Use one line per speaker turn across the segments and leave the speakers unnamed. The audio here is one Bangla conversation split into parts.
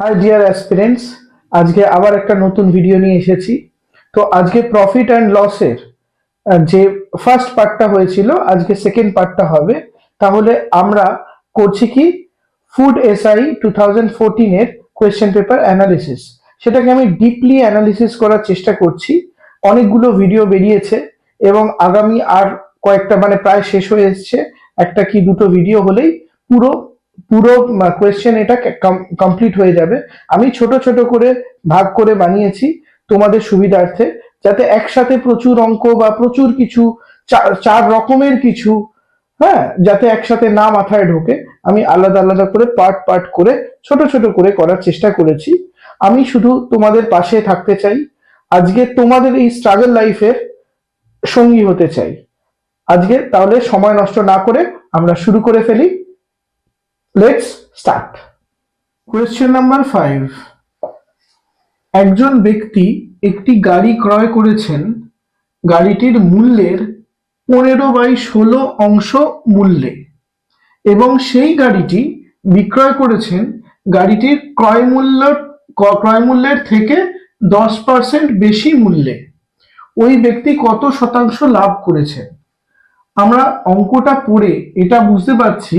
হাই ডিয়ার অ্যাসপিরেন্টস আজকে আবার একটা নতুন ভিডিও নিয়ে এসেছি। তো আজকে প্রফিট অ্যান্ড লসের যে ফার্স্ট পার্টটা হয়েছিল, আজকে সেকেন্ড পার্টটা হবে। তাহলে আমরা করছি কি? ফুড এসআই টু থাউজেন্ড ফোরটিনের কোয়েশ্চেন পেপার অ্যানালিসিস সেটাকে আমি ডিপলি অ্যানালিসিস করার চেষ্টা করছি। অনেকগুলো ভিডিও বেরিয়েছে এবং আগামী আর কয়েকটা মানে প্রায় শেষ হয়ে এসছে। একটা কি দুটো ভিডিও হলেই পুরো পুরো কোয়েশ্চেন এটা কমপ্লিট হয়ে যাবে। আমি ছোট ছোট করে ভাগ করে বানিয়েছি তোমাদের সুবিধার্থে, যাতে একসাথে প্রচুর অঙ্ক বা প্রচুর কিছু, চার রকমের কিছু হ্যাঁ যাতে একসাথে না মাথায় ঢোকে। আমি আলাদা আলাদা করে পার্ট পার্ট করে ছোট ছোট করে করার চেষ্টা করেছি। আমি শুধু তোমাদের পাশে থাকতে চাই। আজকে তোমাদের এই স্ট্রাগল লাইফের সঙ্গী হতে চাই। আজকে তাহলে সময় নষ্ট না করে আমরা শুরু করে ফেলি। Let's start question number five একজন ব্যক্তি একটি গাড়ি ক্রয় করেছেন, গাড়িটির মূল্যের পনেরো বাই ষোলো অংশ মূল্যে, এবং সেই গাড়িটি বিক্রয় করেছেন, গাড়িটির ক্রয় মূল্য, ক্রয় মূল্যের থেকে দশ পার্সেন্ট বেশি মূল্যে। ওই ব্যক্তি কত শতাংশ লাভ করেছেন? আমরা অঙ্কটা পড়ে এটা বুঝতে পারছি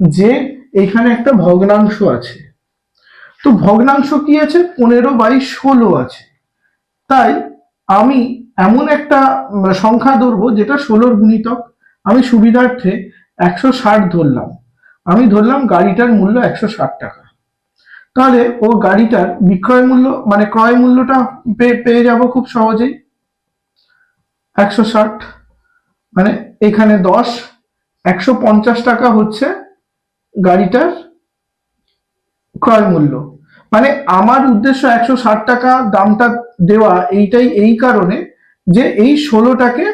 যে এখানে একটা ভগ্নাংশ আছে। তো ভগ্নাংশ কি আছে? পনেরো বাই ষোলো আছে। তাই আমি এমন একটা সংখ্যা ধরবো যেটা ষোলোর গুণিতক। আমি সুবিধার্থে একশো ষাট ধরলাম। আমি ধরলাম গাড়িটার মূল্য একশো ষাট টাকা। তাহলে ও গাড়িটার বিক্রয় মূল্য মানে ক্রয় মূল্যটা পেয়ে যাব খুব সহজেই। একশো ষাট মানে এখানে দশ, একশো পঞ্চাশ টাকা হচ্ছে গাড়িটার ক্রয় মূল্য। মানে আমার উদ্দেশ্য একশো ষাট টাকা দামটা দেওয়া এইটাই এই কারণে যে এই ষোলোটাকে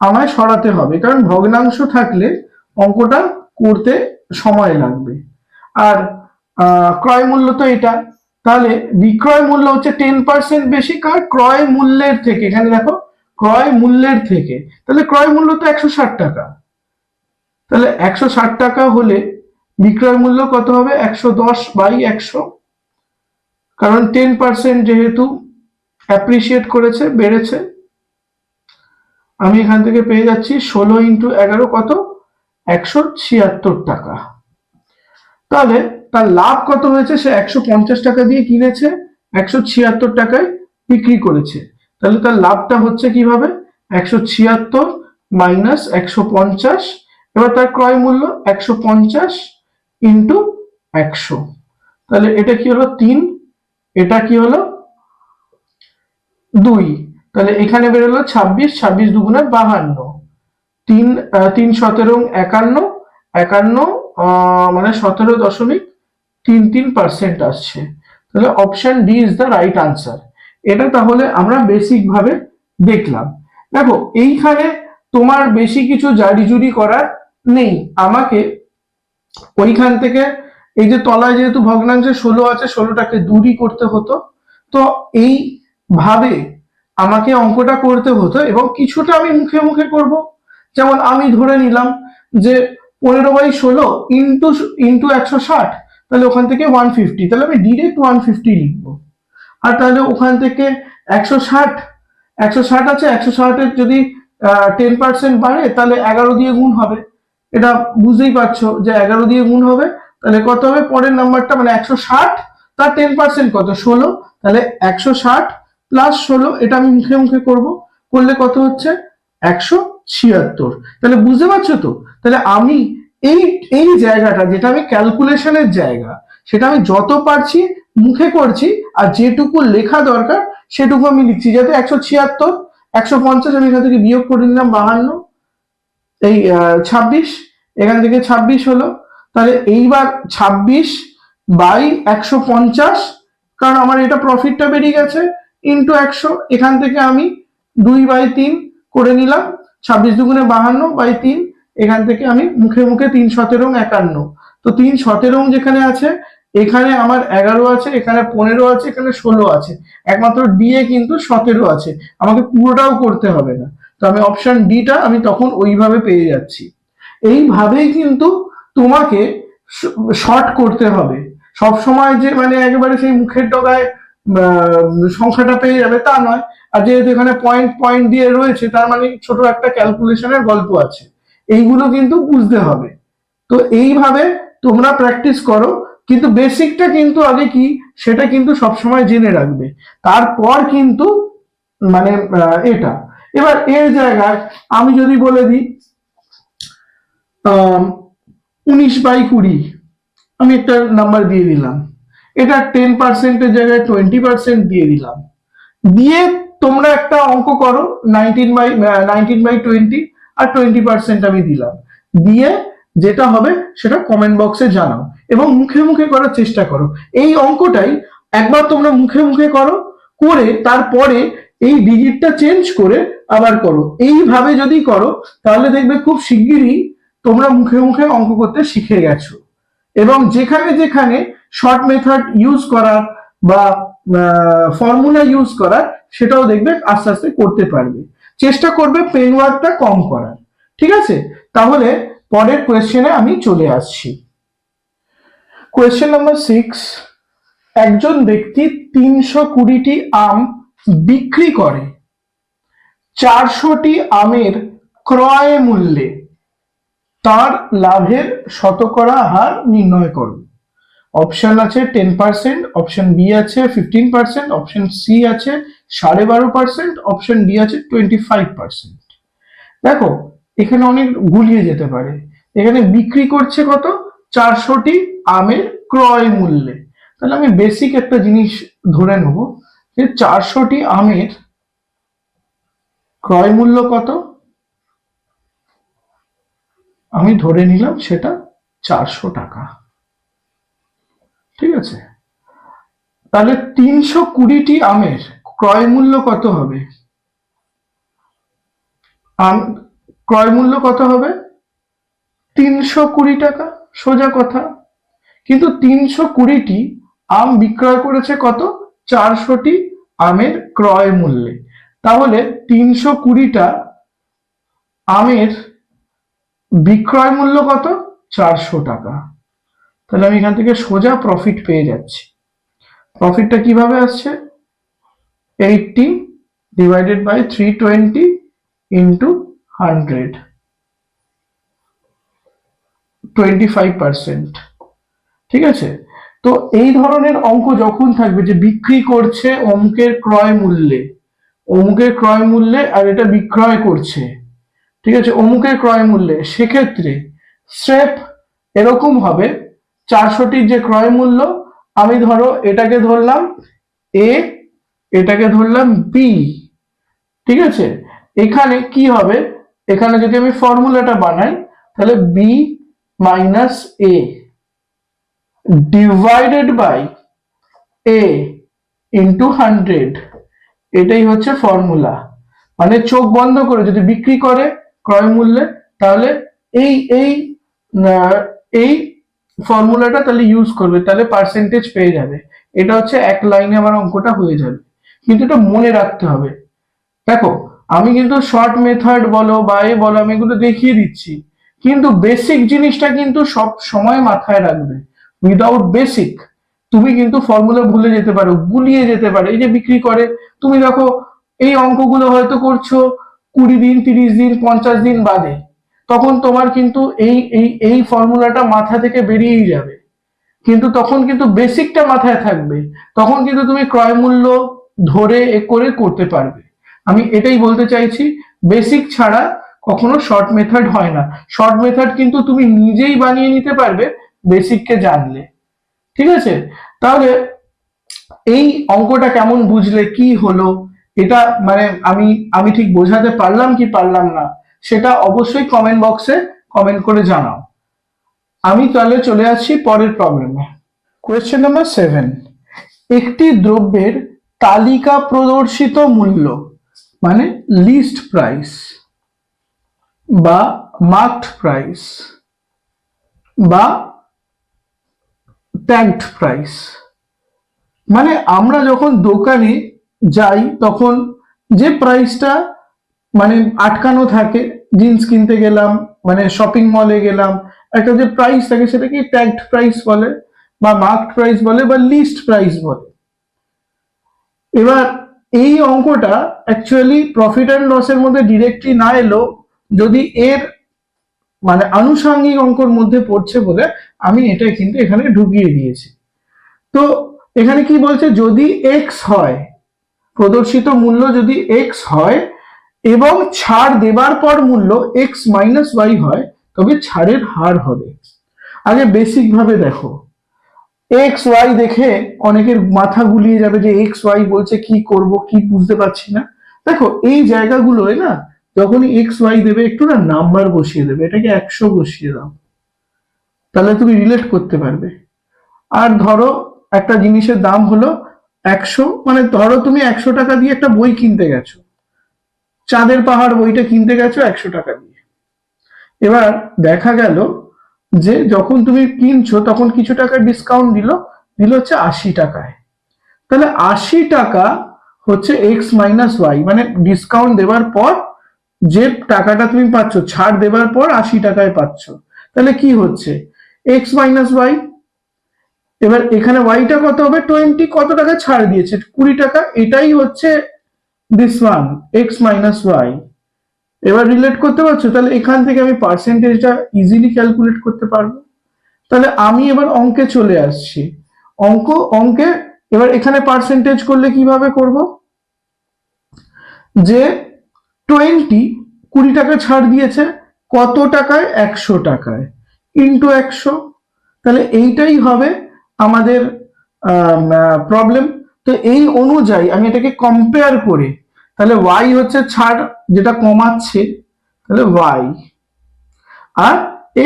আমায় সরাতে হবে। কারণ ভগ্নাংশ থাকলে অঙ্কটা করতে সময় লাগবে। আর ক্রয় মূল্য তো এটা। তাহলে বিক্রয় মূল্য হচ্ছে টেন পার্সেন্ট বেশি কার ক্রয় মূল্যের থেকে, এখানে দেখো, ক্রয় মূল্যের থেকে, তাহলে ক্রয় মূল্য তো একশো ষাট টাকা। তাহলে একশো ষাট টাকা হলে বিক্রয় মূল্য কত হবে? একশো দশ বাই একশো। কারণ টেন পার্সেন্ট যেহেতু অ্যাপ্রিসিয়েট করেছে, বেড়েছে। আমি এখান থেকে পেয়ে যাচ্ছি ষোলো ইন্টু এগারো কত? একশো ছিয়াত্তর টাকা। তাহলে তার লাভ কত হয়েছে? সে একশো পঞ্চাশ টাকা দিয়ে কিনেছে, একশো ছিয়াত্তর টাকায় বিক্রি করেছে। তাহলে তার লাভটা হচ্ছে কীভাবে? একশো ছিয়াত্তর মাইনাস একশো পঞ্চাশ। এবার তার ক্রয় মূল্য একশো পঞ্চাশ ইন্টু একশো। তাহলে এটা কি হলো? তিন। এটা কি হলো? দুই। তাহলে এখানে বেরোলো ছাব্বিশ ছাব্বিশ দুগুণে বাহান্ন। তিন তিন সতেরো, একান্ন। একান্ন মানে সতেরো দশমিক তিন তিন পার্সেন্ট আসছে। তাহলে option D is the right answer এটা তাহলে আমরা বেসিক ভাবে দেখলাম। দেখো, এইখানে তোমার বেশি কিছু জারিজুরি করার নেই। আমাকে ওইখান থেকে এই যে তলায় যেহেতু ভগ্নাংশে ষোলো আছে, ষোলোটাকে দূরই করতে হতো। তো এই ভাবে আমাকে অঙ্কটা করতে হতো এবং কিছুটা আমি মুখে মুখে করব। যেমন আমি ধরে নিলাম যে পনেরো বাই ষোলো ইন্টু ইন্টু একশো ষাট, তাহলে ওখান থেকে ওয়ান ফিফটি তাহলে আমি ডিরেক্ট ওয়ান ফিফটি লিখব। আর তাহলে ওখান থেকে একশো ষাট একশো ষাট আছে, একশো ষাটের যদি টেন পার্সেন্ট বাড়ে, তাহলে এগারো দিয়ে গুণ হবে। এটা বুঝতেই পারছ যে এগারো দিয়ে গুণ হবে, তাহলে কত হবে? পরের নাম্বারটা মানে একশো ষাট, তার টেন পার্সেন্ট কত? ষোলো। তাহলে একশো ষাট প্লাস ষোলো, এটা আমি মুখে মুখে করব। করলে কত হচ্ছে? একশো ছিয়াত্তর। তাহলে বুঝতে পারছ তো? তাহলে আমি এই এই জায়গাটা, যেটা আমি ক্যালকুলেশনের জায়গা, সেটা আমি যত পারছি মুখে করছি, আর যেটুকু লেখা দরকার, সেটুকু আমি লিখছি। যাতে একশো ছিয়াত্তর, একশো পঞ্চাশ আমি এখান থেকে বিয়োগ করে নিলাম বাহান্ন, এই ছাব্বিশ এখান থেকে ছাব্বিশ হলো। তাহলে এইবার ছাব্বিশ বাই একশো পঞ্চাশ, কারণ আমার এটা প্রফিটটা বেরিয়ে গেছে ইন্টু একশো। এখান থেকে আমি দুই বাই তিন করে নিলাম, ছাব্বিশ দুগুণে বাহান্ন বাই তিন, এখান থেকে আমি মুখে মুখে তিন সতেরো একান্ন। তো তিন সতেরো যেখানে আছে, এখানে আমার এগারো আছে, এখানে পনেরো আছে, এখানে ষোলো আছে। একমাত্র ডি এ কিন্তু সতেরো আছে। আমাকে পুরোটাও করতে হবে না। তো আমি অপশন ডিটা আমি তখন ওইভাবে পেয়ে যাচ্ছি। এইভাবেই কিন্তু তোমাকে শর্ট করতে হবে। সব সময় যে মানে একেবারে সেই মুখের ডগায় সংখ্যাটা পেয়ে যাবে তা নয়। আর যেহেতু এখানে পয়েন্ট পয়েন্ট দিয়ে রয়েছে, তার মানে ছোট একটা ক্যালকুলেশনের গল্প আছে। এইগুলো কিন্তু বুঝতে হবে। তো এইভাবে তোমরা প্র্যাকটিস করো। কিন্তু বেসিকটা কিন্তু আগে কি, সেটা কিন্তু সবসময় জেনে রাখবে। তারপর কিন্তু মানে এটা। এবার এর জায়গায় আমি যদি বলে দিই উনিশ বাই কুড়ি। আমি একটা নাম্বার দিয়ে দিলাম। এটা টেন পার্সেন্টের জায়গায় টোয়েন্টি পার্সেন্ট দিয়ে দিলাম। দিয়ে তোমরা একটা অঙ্ক করো nineteen by nineteen by twenty R twenty percent আমি দিলাম। দিয়ে যেটা হবে সেটা কমেন্ট বক্সে জানাও এবং মুখে মুখে করার চেষ্টা করো। এই অঙ্কটাই একবার তোমরা মুখে মুখে করো, করে তারপরে এই ডিজিটটা চেঞ্জ করে আবার করো। এইভাবে যদি করো, তাহলে দেখবে খুব শিগগিরই তোমরা মুখে মুখে অঙ্ক করতে শিখে গেছো। এবং যেখানে যেখানে শর্ট মেথড ইউজ করার বা ফর্মুলা ইউজ করার, সেটাও দেখবে আস্তে আস্তে করতে পারবে। চেষ্টা করবে পেন ওয়ার্কটা কম করার। ঠিক আছে? তাহলে পরের কোয়েশ্চেনে আমি চলে আসছি। কোয়েশ্চেন নাম্বার সিক্স একজন ব্যক্তি তিনশো কুড়িটি আম বিক্রি করে। চারশোটি আমের ক্রয় মূল্যে। তার লাভের শতকরা হার নির্ণয় করুন। অপশন আছে টেন পার্সেন্ট অপশন বি আছে ফিফটিন পার্সেন্ট অপশন সি আছে সাড়ে বারো পার্সেন্ট অপশন ডি আছে টোয়েন্টি ফাইভ পার্সেন্ট দেখো, এখানে অনেক গুলিয়ে যেতে পারে। এখানে বিক্রি করছে কত? চারশোটি আমের ক্রয় মূল্যে। তাহলে আমি বেসিক একটা জিনিস ধরে নেব যে চারশোটি আমের ক্রয় মূল্য কত? আমি ধরে নিলাম সেটা চারশো টাকা। ঠিক আছে? তাহলে তিনশো কুড়িটি আমের ক্রয় মূল্য কত হবে? ক্রয় মূল্য কত হবে? তিনশো কুড়ি টাকা, সোজা কথা। কিন্তু তিনশো কুড়িটি আম বিক্রয় করেছে কত? চারশোটি আমের ক্রয় মূল্যে। তাহলে তিনশো কুড়িটা আমের বিক্রয় মূল্য কত? চারশো টাকা। তাহলে আমি এখান থেকে সোজা প্রফিট পেয়ে যাচ্ছি। প্রফিটটা কীভাবে আসছে? Eighty divided by three twenty into hundred twenty five percent ঠিক আছে? তো এই ধরনের অঙ্ক যখন থাকবে যে বিক্রি করছে অঙ্কের ক্রয় মূল্যে, অমুকের ক্রয় মূল্যে আর এটা বিক্রয় করছে ঠিক আছে, অমুকের ক্রয় মূল্যে। সেক্ষেত্রে স্রেফ এরকম হবে, চারশোটির যে ক্রয় মূল্য, আমি ধরো এটাকে ধরলাম এ এটাকে ধরলাম বি ঠিক আছে? এখানে কি হবে? এখানে যদি আমি ফর্মুলাটা বানাই, তাহলে B minus A divided by A into hundred এটাই হচ্ছে ফর্মুলা। মানে চোখ বন্ধ করে যদি বিক্রি করে ক্রয় মূল্যে, তাহলে এই এই এই ফর্মুলাটা তাহলে ইউজ করবে, তাহলে পার্সেন্টেজ পেয়ে যাবে। এটা হচ্ছে এক লাইনে আমার অঙ্কটা হয়ে যাবে। কিন্তু এটা মনে রাখতে হবে। দেখো, আমি কিন্তু শর্ট মেথড বলো বা এ বলো, আমি এগুলো দেখিয়ে দিচ্ছি। কিন্তু বেসিক জিনিসটা কিন্তু সব সময় মাথায় রাখবে। উইদাউট বেসিক তুমি কিন্তু ফর্মুলা ভুলে যেতে পারো, গুলিয়ে যেতে পারো। এই যে বিক্রি করে, তুমি দেখো, এই অঙ্কগুলো হয়তো করছ কুড়ি দিন, তিরিশ দিন, পঞ্চাশ দিন বাদে, তখন তোমার কিন্তু এই এই এই ফর্মুলাটা মাথা থেকে বেরিয়েই যাবে। কিন্তু তখন কিন্তু বেসিকটা মাথায় থাকবে। তখন কিন্তু তুমি ক্রয় মূল্য ধরে এ করে করতে পারবে। আমি এটাই বলতে চাইছি বেসিক ছাড়া কখনো শর্ট মেথড হয় না। শর্ট মেথড কিন্তু তুমি নিজেই বানিয়ে নিতে পারবে বেসিককে জানলে। ঠিক আছে? তাহলে এই অঙ্কটা কেমন বুঝলে, কি হলো? এটা মানে আমি আমি ঠিক বোঝাতে পারলাম কি পারলাম না, সেটা অবশ্যই কমেন্ট বক্সে কমেন্ট করে জানাও। আমি তাহলে চলে আসছি পরের প্রবলেমে কোয়েশ্চেন নাম্বার সেভেন একটি দ্রব্যের তালিকা প্রদর্শিত মূল্য মানে লিস্ট প্রাইস বা মার্কড প্রাইস বা ট্যাগড প্রাইস মানে আমরা যখন দোকানে যাই, তখন যে প্রাইসটা মানে আটকানো থাকে জিন্স কিনতে গেলাম মানে শপিং মলে গেলাম, একটা যে প্রাইস থাকে সেটাকে ট্যাগড প্রাইস বলে, বা মার্ক প্রাইস বলে, বা লিস্ট প্রাইস বলে। এবার এই অঙ্কটা অ্যাকচুয়ালি প্রফিট অ্যান্ড লসের মধ্যে ডিরেক্টলি না এলো, যদি এর মানে আনুষঙ্গিক অঙ্কর মধ্যে পড়ছে বলে আমি এটা কিন্তু এখানে ঢুকিয়ে দিয়েছি। তো এখানে কি বলছে, যদি এক্স হয় প্রদর্শিত মূল্য যদি এক্স হয় এবং ছাড় দেবার পর মূল্য এক্স মাইনাস ওয়াই হয়, তবে ছাড়ের হার হবে। আগে বেসিক ভাবে দেখো। এক্স ওয়াই দেখে অনেকের মাথা গুলিয়ে যাবে যে এক্স ওয়াই বলছে কি করব, কি বুঝতে পারছি না। দেখো, এই জায়গাগুলোয় না, যখনই এক্স ওয়াই দেবে, একটু না নাম্বার বসিয়ে দেবে, এটাকে একশো বসিয়ে দাও। তাহলে তুমি রিলেট করতে পারবে। আর ধরো, একটা জিনিসের দাম হলো একশো? মানে ধরো তুমি একশো টাকা দিয়ে একটা বই কিনতে গেছো। চাঁদের পাহাড় বইটা কিনতে গেছো একশো টাকা দিয়ে। এবার দেখা গেল যে যখন তুমি কিনছো তখন কিছু টাকা ডিসকাউন্ট দিল দিল হচ্ছে আশি টাকায়। তাহলে আশি টাকা হচ্ছে এক্স মাইনাস ওয়াই মানে ডিসকাউন্ট দেওয়ার পর যে টাকাটা তুমি পাচ্ছ, ছাড় দেওয়ার পর আশি টাকায় পাচ্ছ। তাহলে কি হচ্ছে? এক্স মাইনাস ওয়াই এবার এখানে ওয়াইটা কত হবে? টোয়েন্টি কত টাকা ছাড় দিয়েছে? কুড়ি টাকা। এটাই হচ্ছে this one X minus Y এবার রিলেট করতে পারছ? তাহলে এখান থেকে আমি পার্সেন্টেজটা ইজিলি ক্যালকুলেট করতে পারব। তাহলে আমি এবার অঙ্কে চলে আসছি। অঙ্ক, অঙ্কে এবার এখানে পার্সেন্টেজ করলে কীভাবে করব? যে টোয়েন্টি কুড়ি টাকা ছাড় দিয়েছে, কত টাকায়? একশো টাকায়। ইন্টু একশো। তাহলে এইটাই হবে আমাদের প্রবলেম তো এই অনুযায়ী আমি এটাকে কম্পেয়ার করে। তাহলে ওয়াই হচ্ছে ছাড়, যেটা কমাচ্ছে, তাহলে ওয়াই আর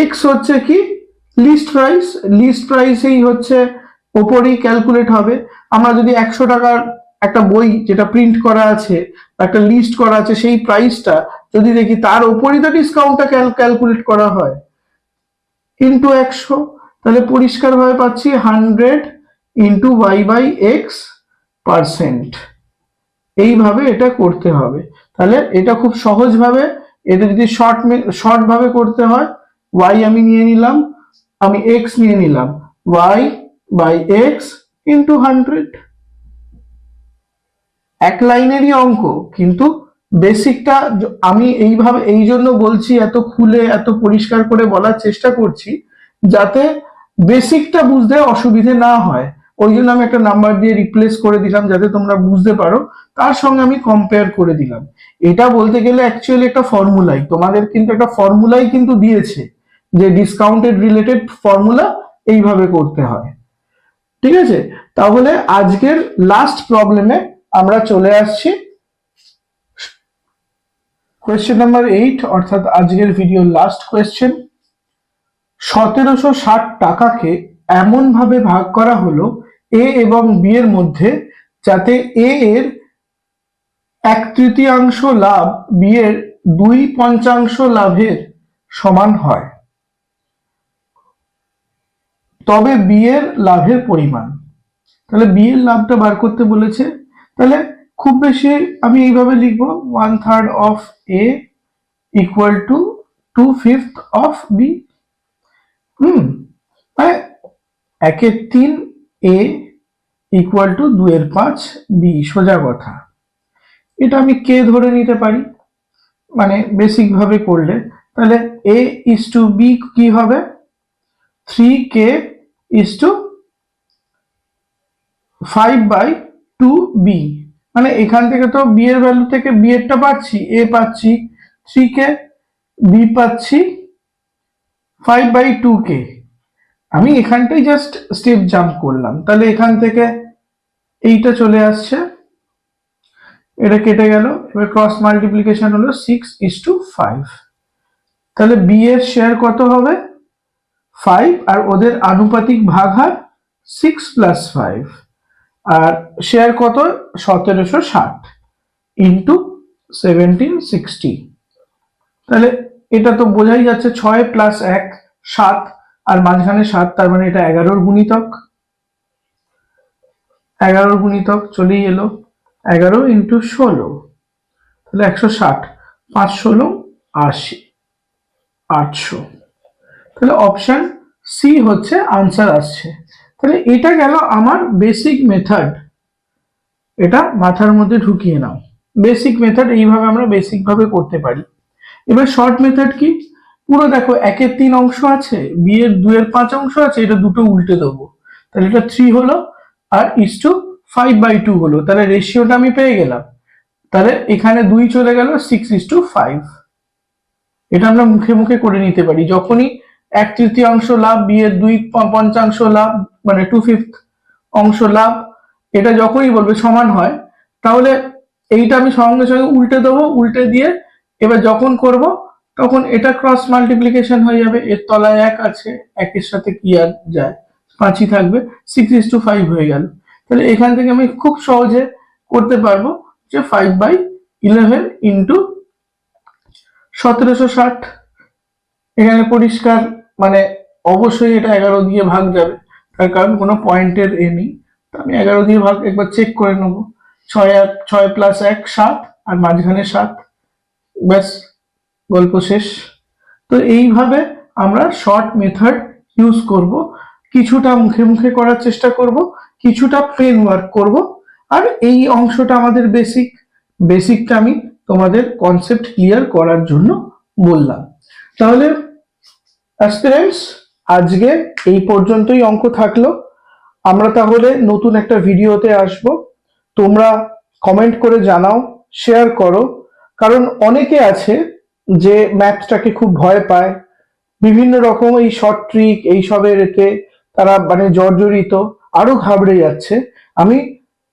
এক্স হচ্ছে কি? লিস্ট প্রাইস লিস্ট প্রাইসেই হচ্ছে ওপরেই ক্যালকুলেট হবে। আমরা যদি একশো টাকার একটা বই যেটা প্রিন্ট করা আছে একটা লিস্ট করা আছে, সেই প্রাইসটা যদি দেখি, তার ওপরই তো ডিসকাউন্টটা ক্যালকুলেট করা হয়। ইন্টু একশো। তাহলে পরিষ্কারভাবে পাচ্ছি hundred into Y by X percent এইভাবে এটা করতে হবে। তাহলে এটা খুব সহজভাবে, এটা যদি শর্ট শর্টভাবে করতে হয় ওয়াই আমি নিয়ে নিলাম, আমি এক্স নিয়ে নিলাম Y by X into hundred এক লাইনেরই অঙ্ক, কিন্তু বেসিকটা আমি এইভাবে, এই জন্য বলছি, এত খুলে, এত পরিষ্কার করে বলার চেষ্টা করছি, যাতে বেসিকটা বুঝতে অসুবিধে না হয়। ওই জন্য আমি একটা নাম্বার দিয়ে রিপ্লেস করে দিলাম যাতে তোমরা বুঝতে পারো। তার সঙ্গে আমি কম্পেয়ার করে দিলাম। এটা বলতে গেলে অ্যাকচুয়ালি একটা ফর্মুলাই তোমাদের কিন্তু একটা ফর্মুলাই কিন্তু দিয়েছে যে ডিসকাউন্টেড রিলেটেড ফর্মুলা এইভাবে করতে হয়। ঠিক আছে? তাহলে আজকের লাস্ট প্রবলেমে আমরা চলে আসছি। কোয়েশ্চেন নাম্বার এইট অর্থাৎ আজকের ভিডিও লাস্ট কোয়েশ্চেন সতেরোশো ষাট টাকাকে এমন ভাবে ভাগ করা হলো এ এবং বি এর মধ্যে, যাতে এ এর এক তৃতীয়াংশ লাভ বি এর দুই পঞ্চাংশ লাভের সমান হয়। তবে বি এর লাভের পরিমাণ। তাহলে বি এর লাভটা বার করতে বলেছে। তাহলে খুব বেশি আমি এইভাবে লিখব one third of A equal to two fifth of B hmm মানে একের তিন এ ইকুয়াল টু দুয়ের পাঁচ বি সোজা কথা। এটা আমি কে ধরে নিতে পারি? মানে বেসিক ভাবে করলে। তাহলে এ ইস টু বি কি হবে? Three K is to five by two B মানে এখান থেকে তো বি এর ভ্যালু থেকে বি এরটা পাচ্ছি এ পাচ্ছি থ্রি কে বি পাচ্ছি ফাইভ বাই টু কে আমি এখানটাই জাস্ট স্টেপ জাম্প করলাম। তাহলে এখান থেকে এইটা চলে আসছে। এটা কেটে গেল। এবার ক্রস মাল্টিপ্লিকেশন হলো সিক্স ইস টু ফাইভ তাহলে বি এর শেয়ার কত হবে? ফাইভ আর ওদের আনুপাতিক ভাগ হয় সিক্স প্লাস ফাইভ আর শেয়ার কত? সতেরোশো ষাট। ইন্টু সেভেন্টিন সিক্সটি তাহলে এটা তো বোঝাই যাচ্ছে ছয় প্লাস এক, সাত, আর মাঝখানে সাত, তার মানে এটা এগারোর গুণিতক। এগারোর গুণিতক চলেই এলো। এগারো ইন্টু ষোলো, তাহলে একশো ষাট। পাঁচ ষোলো, আশি, আটশো। তাহলে অপশন সি হচ্ছে আনসার আসছে। তাহলে এটা গেল আমার বেসিক মেথড এটা মাথার মধ্যে ঢুকিয়ে নাও। বেসিক মেথড এইভাবে আমরা বেসিকভাবে করতে পারি। এবার শর্ট মেথড কি? পুরো দেখো, একের তিন অংশ আছে, বিয়ের দুয়ের পাঁচ অংশ আছে, এটা দুটো উল্টে দেবো। তাহলে এটা থ্রি হলো, আর is to five by two হলো। তাহলে রেশিওটা আমি পেয়ে গেলাম। তাহলে এখানে দুই চলে গেল সিক্স ইস টু ফাইভ এটা আমরা মুখে মুখে করে নিতে পারি। যখনই এক তৃতীয়াংশ লাভ, বিয়ের দুই পঞ্চাংশ লাভ মানে টু ফিফথ অংশ লাভ, এটা যখনই বলবে সমান হয়, তাহলে এইটা আমি সঙ্গে সঙ্গে উল্টে দেবো। উল্টে দিয়ে এবার যখন করব, তখন এটা ক্রস মাল্টিপ্লিকেশন হয়ে যাবে। এর তলায় এক আছে, একের সাথে কি আর যায়? পাঁচই থাকবে সিক্স ইস টু ফাইভ হয়ে গেল। তাহলে এখান থেকে আমি খুব সহজে করতে পারব যে ফাইভ বাই ইলেভেন ইন্টু সতেরোশো ষাট। এখানে পরিষ্কার মানে অবশ্যই এটা এগারো দিয়ে ভাগ যাবে। তার কারণ কোনো পয়েন্টের এ নেই। তো আমি এগারো দিয়ে ভাগ একবার চেক করে নেব। ছয় ছয় প্লাস এক, সাত, আর মাঝখানে সাত। ব্যাস, গল্প শেষ। তো এইভাবে আমরা শর্ট মেথড ইউজ করব। কিছুটা মুখে মুখে করার চেষ্টা করব, কিছুটা পেন ওয়ার্ক করব। আর এই অংশটা আমাদের বেসিক বেসিকটা আমি তোমাদের কনসেপ্ট ক্লিয়ার করার জন্য বললাম। তাহলে অ্যাসপিরেন্টস আজকে এই পর্যন্তই অঙ্ক থাকল। আমরা তাহলে নতুন একটা ভিডিওতে আসব। তোমরা কমেন্ট করে জানাও শেয়ার করো। কারণ অনেকে আছে যে ম্যাথটাকে খুব ভয় পায়। বিভিন্ন রকম এই শর্ট ট্রিক এইসবের এতে তারা মানে জর্জরিত, আরও ঘাবড়ে যাচ্ছে। আমি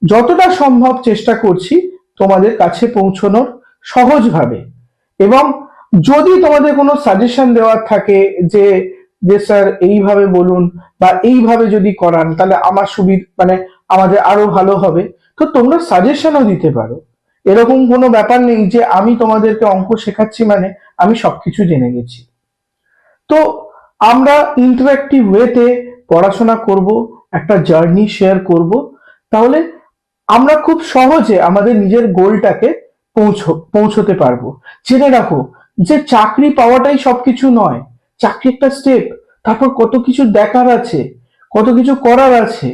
যতটা সম্ভব চেষ্টা করছি তোমাদের কাছে পৌঁছানোর সহজভাবে। এবং যদি তোমাদের কোনো সাজেশন দেওয়ার থাকে যে যে স্যার এইভাবে বলুন বা এইভাবে যদি করান, তাহলে আমার সুবিধা মানে আমাদের আরও ভালো হবে। তো তোমরা সাজেশনও দিতে পারো। এরকম কোনো ব্যাপার নেই যে আমি তোমাদেরকে অঙ্ক শেখাচ্ছি মানে আমি সবকিছু জেনে গেছি। তো আমরা ইন্টারাক্টিভ ওয়েতে পড়াশোনা করব, একটা জার্নি শেয়ার করব, তাহলে আমরা খুব সহজে আমাদের নিজের গোলটাকে পৌঁছ, পৌঁছতে পারব। জেনে রাখো যে চাকরি পাওয়াটাই সবকিছু নয় চাকরি একটা স্টেপ তারপর কত কিছু দেখার আছে, কত কিছু করার আছে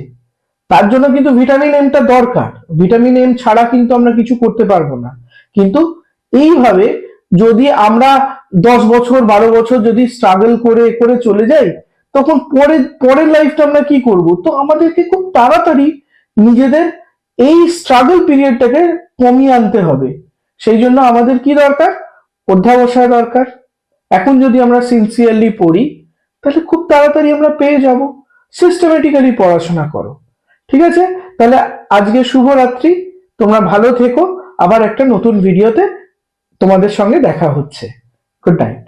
তার জন্য কিন্তু ভিটামিন এমটা দরকার। ভিটামিন এম ছাড়া কিন্তু আমরা কিছু করতে পারব না। কিন্তু এইভাবে যদি আমরা দশ বছর, বারো বছর যদি স্ট্রাগল করে করে চলে যাই, তখন পরে পরের লাইফটা আমরা কি করব? তো আমাদেরকে খুব তাড়াতাড়ি নিজেদের এই স্ট্রাগল পিরিয়ডটাকে কমিয়ে আনতে হবে। সেই জন্য আমাদের কি দরকার? অধ্যাবসায় দরকার। এখন যদি আমরা সিনসিয়ারলি পড়ি, তাহলে খুব তাড়াতাড়ি আমরা পেয়ে যাব। সিস্টেমেটিক্যালি পড়াশোনা করো। ঠিক আছে? তাহলে আজকে শুভরাত্রি। তোমরা ভালো থেকো। আবার একটা নতুন ভিডিওতে তোমাদের সঙ্গে দেখা হচ্ছে। Good night